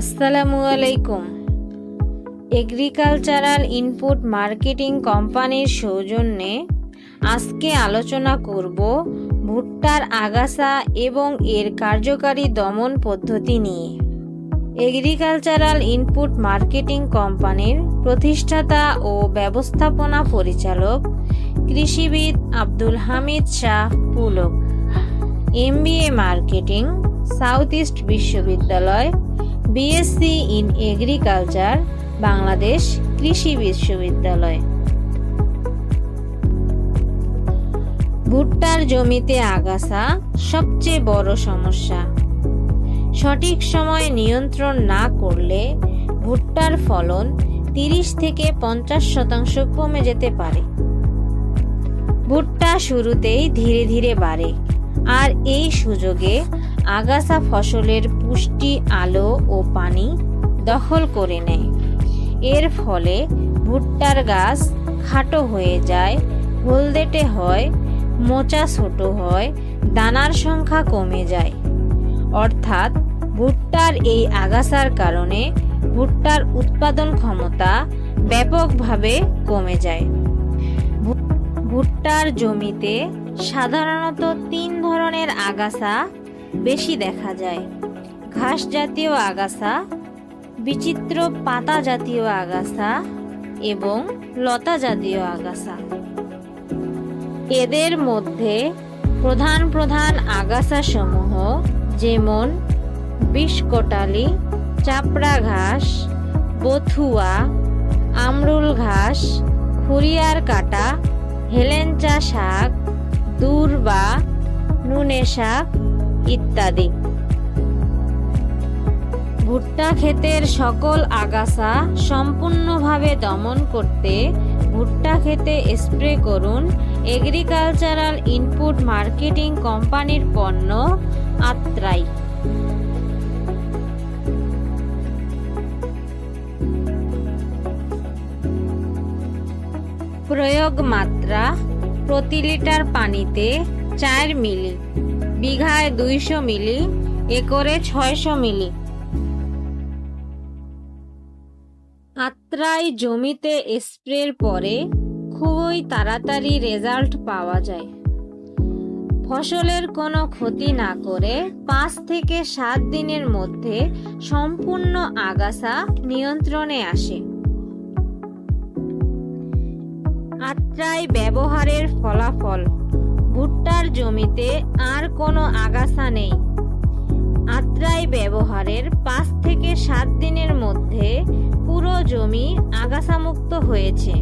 আসসালামু আলাইকুম। Agricultural input marketing কোম্পানির সৌজন্যে আজকে আলোচনা করব ভুট্টার আগাছা এবং এর কার্যকারী দমন পদ্ধতি নিয়ে। এগ্রিকালচারাল ইনপুট মার্কেটিং কোম্পানির প্রতিষ্ঠাতা ও ব্যবস্থাপনা পরিচালক কৃষিবিদ Abdul Hamid Shah Pulak, MBA marketing, south east বিশ্ববিদ্যালয় বিএসসি ইন এগ্রিকালচার বাংলাদেশ কৃষি বিশ্ববিদ্যালয় ভুট্টার জমিতে আগাছা সবচেয়ে বড় সমস্যা। সঠিক সময় নিয়ন্ত্রণ না করলে ভুট্টার ফলন তিরিশ থেকে পঞ্চাশ শতাংশ কমে যেতে পারে। ভুট্টা শুরুতেই ধীরে ধীরে বাড়ে, আর এই সুযোগে আগাছা ফসলের পুষ্টি, আলো ও পানি দখল করে নেয়। এর ফলে ভুট্টার গাছ খাটো হয়ে যায়, হলদেটে হয়, মোচা ছোট হয়, দানার সংখ্যা কমে যায়। অর্থাৎ ভুট্টার এই আগাছার কারণে ভুট্টার উৎপাদন ক্ষমতা ব্যাপকভাবে কমে যায়। ভুট্টার জমিতে সাধারণত তিন ধরনের আগাছা বেশি দেখা যায়। ঘাস জাতীয় আগাছা, বিচিত্র পাতা জাতীয় আগাছা এবং লতা জাতীয় আগাছা। এদের মধ্যে প্রধান প্রধান আগাছা সমূহ যেমন বিষকটালি চাপড়া ঘাস বথুয়া, আমরুল ঘাস, খুরিয়ার কাটা, হেলেঞ্চা শাক, দূর্বা, নুনে শাক ইত্যাদি। ভুট্টা ক্ষেতের সকল আগাছা সম্পূর্ণভাবে দমন করতে ভুট্টা ক্ষেতে স্প্রে করুন। এগ্রিকালচারাল ইনপুট মার্কেটিং কোম্পানির পণ্য আত্রাই। প্রয়োগ মাত্রা প্রতি লিটার পানিতে চার মিলি। বিঘায় দুইশো মিলি, একরে ছয়শো মিলি। আত্রাই জমিতে স্প্রের পরে খুবই তাড়াতাড়ি রেজাল্ট পাওয়া যায়। ফসলের কোনো ক্ষতি না করে পাঁচ থেকে সাত দিনের মধ্যে সম্পূর্ণ আগাছা নিয়ন্ত্রণে আসে। আত্রাই ব্যবহারের ফলাফল ভুট্টার জমিতে আর কোনো আগাছা নেই। আত্রাই ব্যবহারের পাঁচ থেকে সাত দিনের মধ্যে পুরো জমি আগাছামুক্ত হয়েছে।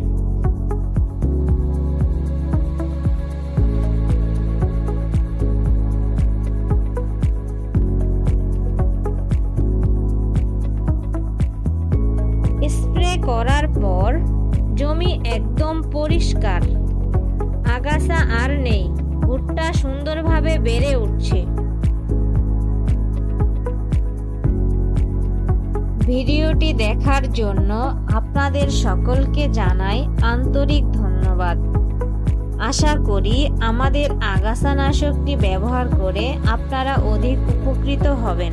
স্প্রে করার পর জমি একদম পরিষ্কার। আগাছা আর নেই। ভুট্টা সুন্দরভাবে বেড়ে উঠছে। ভিডিওটি দেখার জন্য আপনাদের সকলকে জানাই আন্তরিক ধন্যবাদ। আশা করি আমাদের আগাছানাশকটি ব্যবহার করে আপনারা অধিক উপকৃত হবেন।